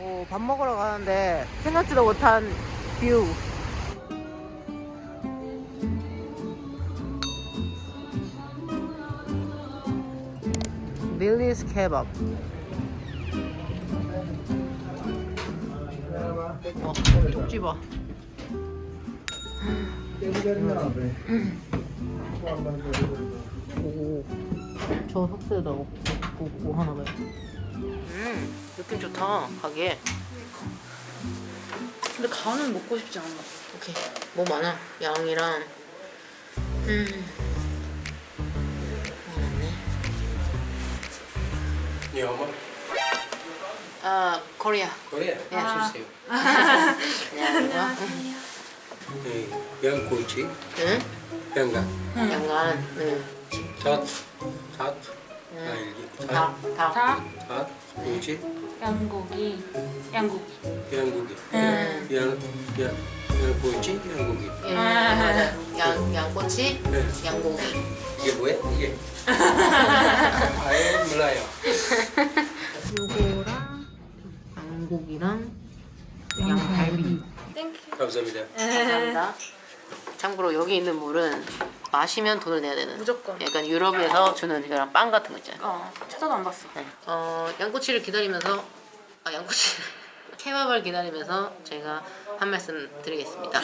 오, 밥 먹으러 가는데 생각지도 못한 뷰. 밀리스 케밥. 어, 쪽지 봐. 오, 저 석쇠에다 먹고 하나 봐요. 음, 느낌 좋다, 가게. 근데 간은 먹고 싶지 않아. 오케이. 뭐 많아? 양이랑, 음. 뭐 많네. 영어? 아, 코리아. 코리아? 네. 주세요. 안녕하세요. 네, 양꼬치, 응? 양간, 양간, 응. 닷, 닷, 닭, 닷, 닭. 닭, 닷, 꼬치, 양고기, 양고기. 양고기. 응. 양, 양, 양꼬치, 양고기. 예, 맞아. 양, 양꼬치, 네. 양고기. 이게 뭐야? 이게? 아예 몰라요. 요거랑 양고기랑 양갈비. 감사합니다. 감사합니다. 참고로 여기 있는 물은 마시면 돈을 내야 되는. 무조건. 약간 유럽에서 주는 그런 빵 같은 거 있잖아요. 어, 찾아도 안 봤어. 네. 어, 양꼬치를 기다리면서 아 양꼬치 케밥을 기다리면서 제가 한 말씀 드리겠습니다.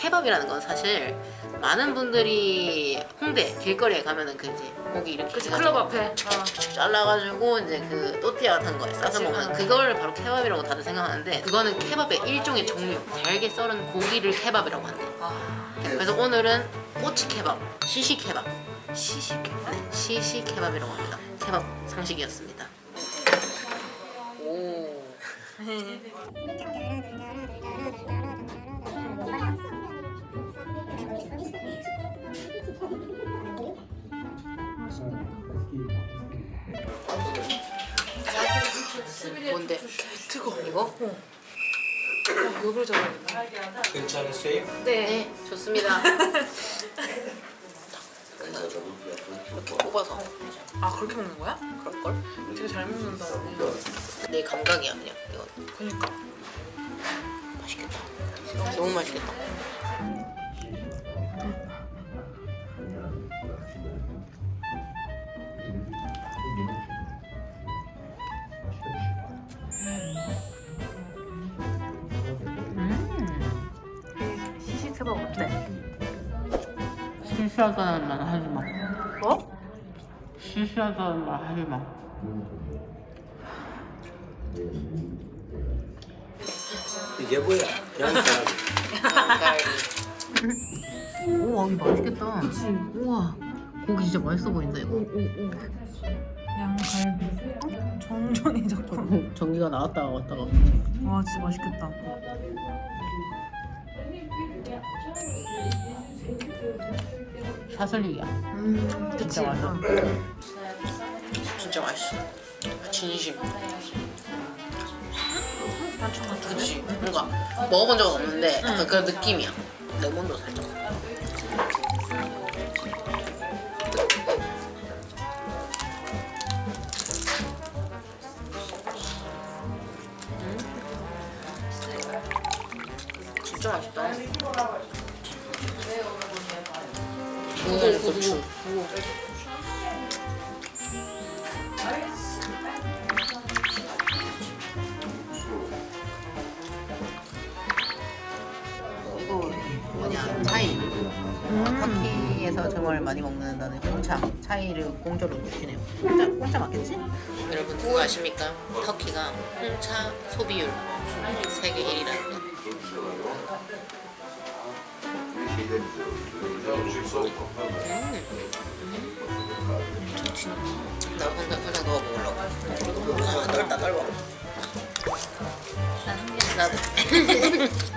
케밥이라는 건 사실 많은 분들이 홍대 길거리에 가면은 그 이제 고기 이렇게 그치, 클럽 앞에. 어. 잘라가지고 이제 그 또띠아 같은 거에 싸서 먹는 어. 그걸 바로 케밥이라고 다들 생각하는데 그거는 케밥의 일종의 종류 잘게 썰은 고기를 케밥이라고 한대. 아, 그래서 오늘은 꼬치 케밥, 시시 케밥, 시식해. 네, 시시 케밥이라고 합니다. 케밥 상식이었습니다. 오. 뭔데? 뜨거. 이거? 어, 여기로 잡아야겠다. 괜찮으세요? 네, 좋습니다. 이렇게 뽑아서 아, 그렇게 먹는 거야? 그럴 걸? 되게 잘 먹는다. 내 감각이야 그냥 이거 그니까. 맛있겠다. 너무 맛있겠다. 시시하다는 말 하지 마. 뭐? 시시하다는 말 하지 마. 이게 뭐야? 우와 이거 맛있겠다. 그치. 우와 고기 진짜 맛있어 보인다 이거. 양갈비. 어? 정전이 자꾸. 전기가 나왔다가 왔다가. 와, 진짜 맛있겠다. 샤슬리야. 음, 진짜 맛있어. 응. 진짜 맛있어. 진심. 단충 같은 그치. 뭔가 먹어본 적은 없는데 약간 그 느낌이야. 레몬도 살짝. 우동 고추. 이거 뭐냐 차이. 터키에서 정말 많이 먹는다는 홍차 차이를 공짜로 주시네요. 공짜 공짜 맞겠지? 여러분 그거 아십니까? 터키가 홍차 소비율 세계 1위라는 거. 먹다.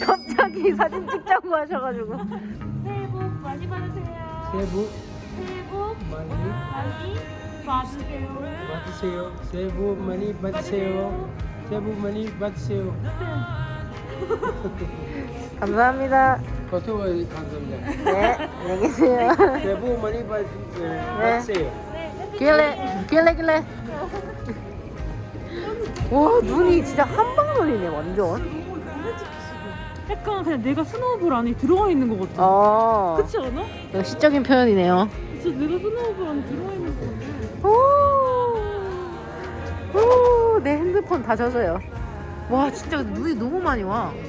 갑자기 사진 찍자고 하셔가지고 많이 받으세요. 새해 복 새해 복 많이 많이 받으세요. 받으세요. 새해 복 많이 받으세요. 새해 복 많이 받으세요. 감사합니다. 고토 감사합니다. 네, 안녕히 계세요. 새해 복 많이 받, 예, 받으세요. 길래, 길래, 길래. 와, 눈이 진짜 한방눈이네, 완전. 약간 그냥 내가 스노우볼 안에 들어가 있는 것 같아. 어. 그렇지 않아? 이거 시적인 표현이네요. 진짜 내가 스노우볼 안에 들어가 있는 것 같아. 오, 오, 내 핸드폰 다 젖어요. 와, 진짜 눈이 너무 많이 와.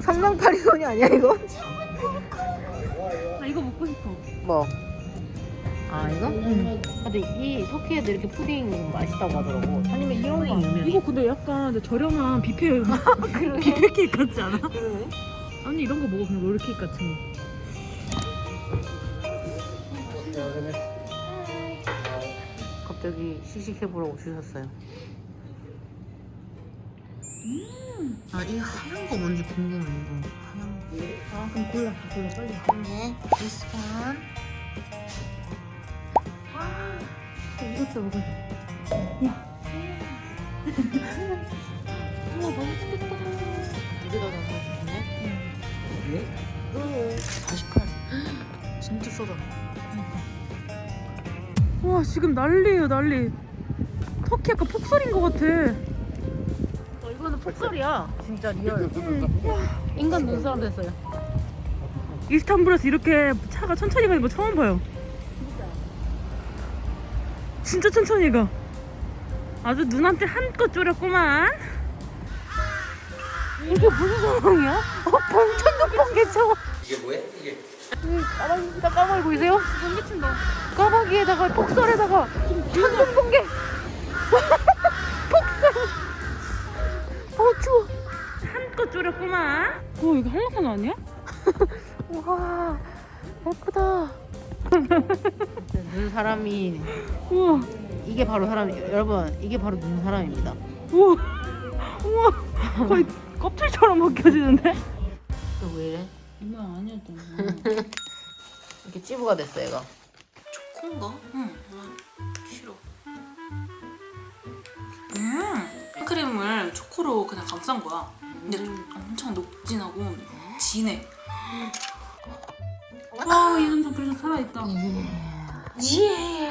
성냥팔이 손이 아니야, 이거? 나 이거 먹고 싶어. 뭐? 아, 이거? 응. 근데 이 터키에도 이렇게 푸딩 맛있다고 하더라고. 아니면 이런 거 유명해. 이거 근데 약간 근데 저렴한 뷔페 뷔페 케이크 같지 않아? 아니 이런 거 먹어 그냥 롤 케이크 같은 거. 갑자기 시식해 보라고 주셨어요. 아, 이 하얀 거 뭔지 궁금해, 이거. 하얀 거. 아 그럼 골라 다 골라 빨리. 네, this one. 이것도 먹어. 우와 맛있겠다. 여기다 넣어주네. 응. 48. 진짜 싸다. 와 지금 난리예요 난리. 터키 약간 폭설인 것 같아. 어, 이거는 폭설이야. 진짜 리얼. 인간 눈사람 됐어요. 이스탄불에서 이렇게 차가 천천히 가는 거 처음 봐요. 진짜 천천히 가. 아주 눈한테 한껏 졸였구만. 이게 무슨 상황이야? 어, 봉천도 뻥개쳐. 이게 뭐야? 이게 까마귀다 까마귀 보이세요? 번개친다. 까마귀에다가 폭설에다가 천둥 번개. 폭설. 어 추워. 한껏 졸였구만. 어 이거 한라산 아니야? 와 예쁘다. 눈 사람이 우와 이게 바로 사람 여러분 이게 바로 눈 사람입니다. 우와 우와 거의 껍질처럼 벗겨지는데? 이거 왜 이래? 이거 아니었던 이렇게 찌부가 됐어 얘가. 초코인가? 응. 싫어. 음, 생크림을 초코로 그냥 감싼 거야. 근데 엄청 녹진하고 진해. 와, 이 한상 그래도 살아있다. 예. 예.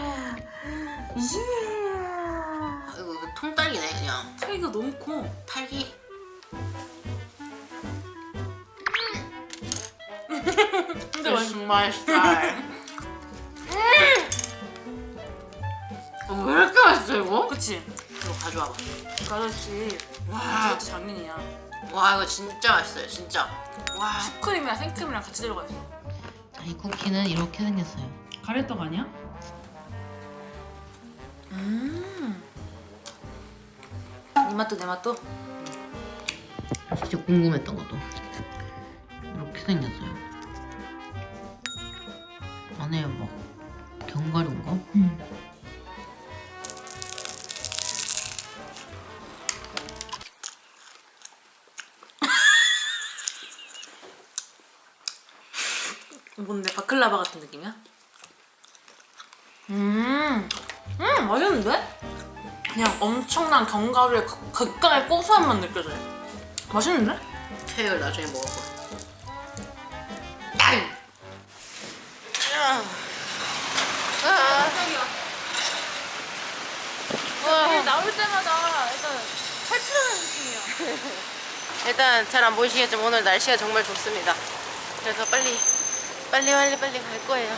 아, 이거, 이거 통딸기네 그냥. 차이가 너무 커. 딸기. 근데 맛있 정말 쌀. 어, 왜 이렇게 맛있어 이거? 그치? 이거 가져와봐. 그 아저씨, 와, 진짜 장인이야. 와 이거 진짜 맛있어요 진짜. 와, 슈크림이랑 생크림이랑 같이 들어가 있어. 이 쿠키는 이렇게 생겼어요. 가래떡 아니야? 맛도 내 맛도? 진짜 궁금했던 것도 이렇게 생겼어요. 안에 막 견과류인가? 응. 뭔데? 바클라바 같은 느낌이야? 그냥 엄청난 견과류의 극- 극강의 고소함만 느껴져요. 맛있는데? 케이크를 나중에 먹어봐. 딸. 아. 아. 와. 나올 때마다 약간 탈출하는 느낌이야. 일단 잘 안 보이시겠지만 오늘 날씨가 정말 좋습니다. 그래서 빨리 빨리 빨리 빨리 갈 거예요.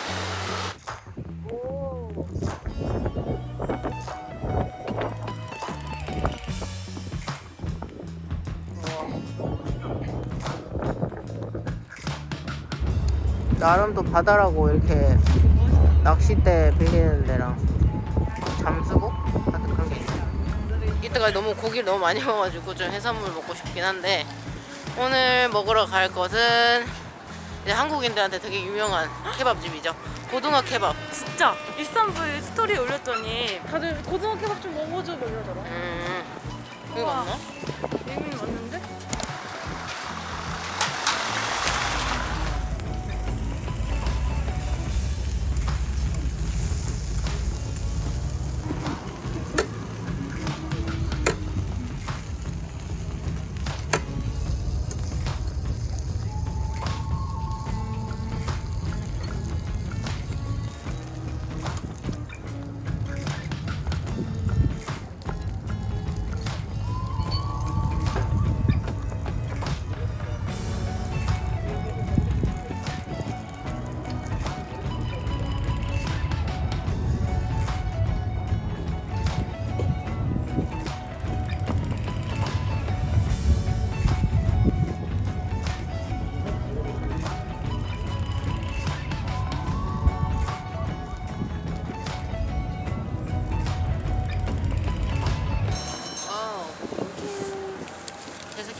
나름 또 바다라고 이렇게 낚싯대 빌리는 데랑 잠수복 같은 그런 게 있어요. 이때가 너무 고기를 너무 많이 먹어가지고 좀 해산물 먹고 싶긴 한데 오늘 먹으러 갈 것은 이제 한국인들한테 되게 유명한 케밥집이죠. 고등어 케밥. 진짜 이스탄불 스토리에 올렸더니 다들 고등어 케밥 좀 먹어줘 뭐 이러더라. 음. 우와. 맞나?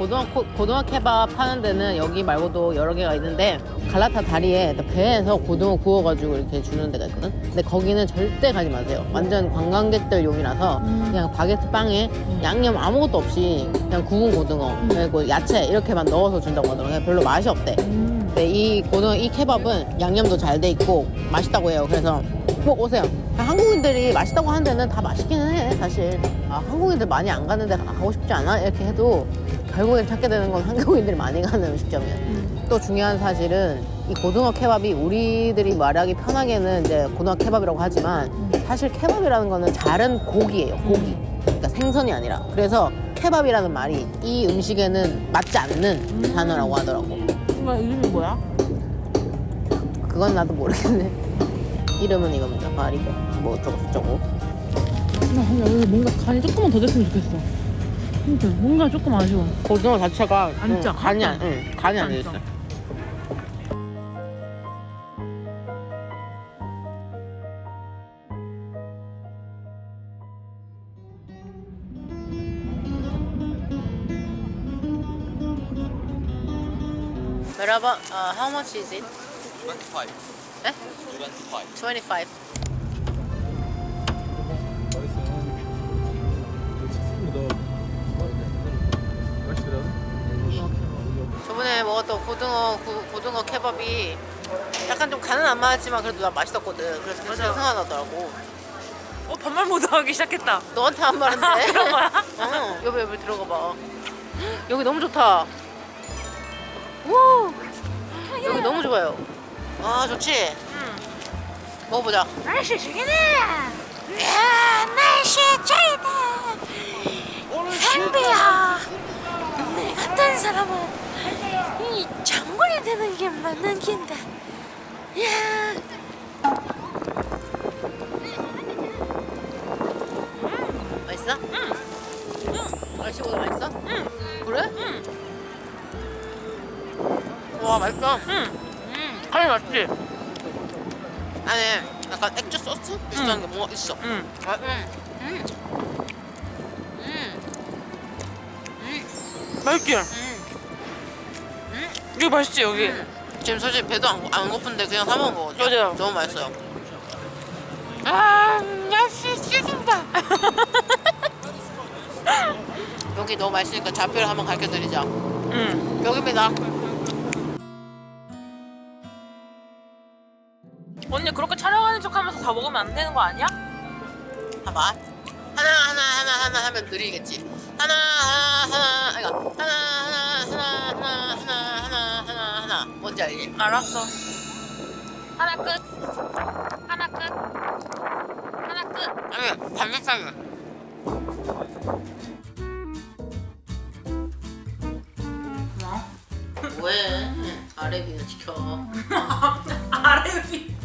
고등어 코- 고등어 케밥 파는 데는 여기 말고도 여러 개가 있는데 갈라타 다리에 배에서 고등어 구워가지고 이렇게 주는 데가 있거든. 근데 거기는 절대 가지 마세요. 완전 관광객들 용이라서 그냥 바게트 빵에 양념 아무것도 없이 그냥 구운 고등어 그리고 야채 이렇게만 넣어서 준다고 하더라고요. 별로 맛이 없대. 근데 이 고등어 이 케밥은 양념도 잘 돼 있고 맛있다고 해요. 그래서 꼭 오세요. 한국인들이 맛있다고 하는 데는 다 맛있기는 해 사실. 아, 한국인들 많이 안 가는데 가고 싶지 않아 이렇게 해도 결국엔 찾게 되는 건 한국인들이 많이 가는 음식점이야. 또 중요한 사실은 이 고등어 케밥이 우리들이 말하기 편하게는 이제 고등어 케밥이라고 하지만 사실 케밥이라는 거는 자른 고기예요. 고기. 그러니까 생선이 아니라. 그래서 케밥이라는 말이 이 음식에는 맞지 않는 단어라고 하더라고. 이거 이름이 뭐야? 그건 나도 모르겠네. 이름은 이겁니다. 바리고 뭐 어쩌고 저쩌고. 나 여기 뭔가 간이 조금만 더 됐으면 좋겠어. 진짜 뭔가 조금 아쉬워. 고등어 자체가 안 응, 짜. 간이 안, 응, 간이 안안 됐어. 짜. Merhaba, uh, how much is it? 25. Eh? 25. 25. 저번에 먹었던 고등어 구- 고등어 케밥이 약간 좀 간은 안 맞았지만 그래도 난 맛있었거든. 그래서 굉장히 생각나더라고. 어 반말 모드 하기 시작했다. 너한테 한 말인데. 아, 그런 거야? 어, 여기 여기 들어가 봐. 여기 너무 좋다. 우 여기 너무 좋아요. 아 좋지. 먹어보자. 날씨 죽이네. 야, 날씨 짱이다. 행비야. 내 같은 사람은 이 장군이 되는 게 맞는 긴데. 야, 맛있어? 응. 날씨보다 맛있어? 응. 그래? 응. 와 맛있어. 응. 간이 맞지? 안에 약간 액젓 소스 비슷한 게 뭔가 있어. 응. 아, 응. 음. 음. 맛있지? 음. 여기 맛있지 여기. 음. 지금 솔직히 배도 안, 고- 안 고픈데 그냥 사 먹은 거거든요. 맞아요. 너무 맛있어요. 아, 날씨 씻는다. 여기 너무 맛있으니까 좌표를 한번 가르쳐 드리자. 응. 여기입니다. 언니 그렇게 촬영하는 척하면서 다 먹으면 안 되는 거 아니야? 봐봐. 하나 하나 하나 하나 하면 느리겠지. 하나 하나 하나 아이가 하나 하나 하나 뭔지 알지? 알았어. 하나 끝. 하나 끝. 하나 끝. 아니 반대쌍이. 뭐? 왜? 아래 비는 지켜. 아래 위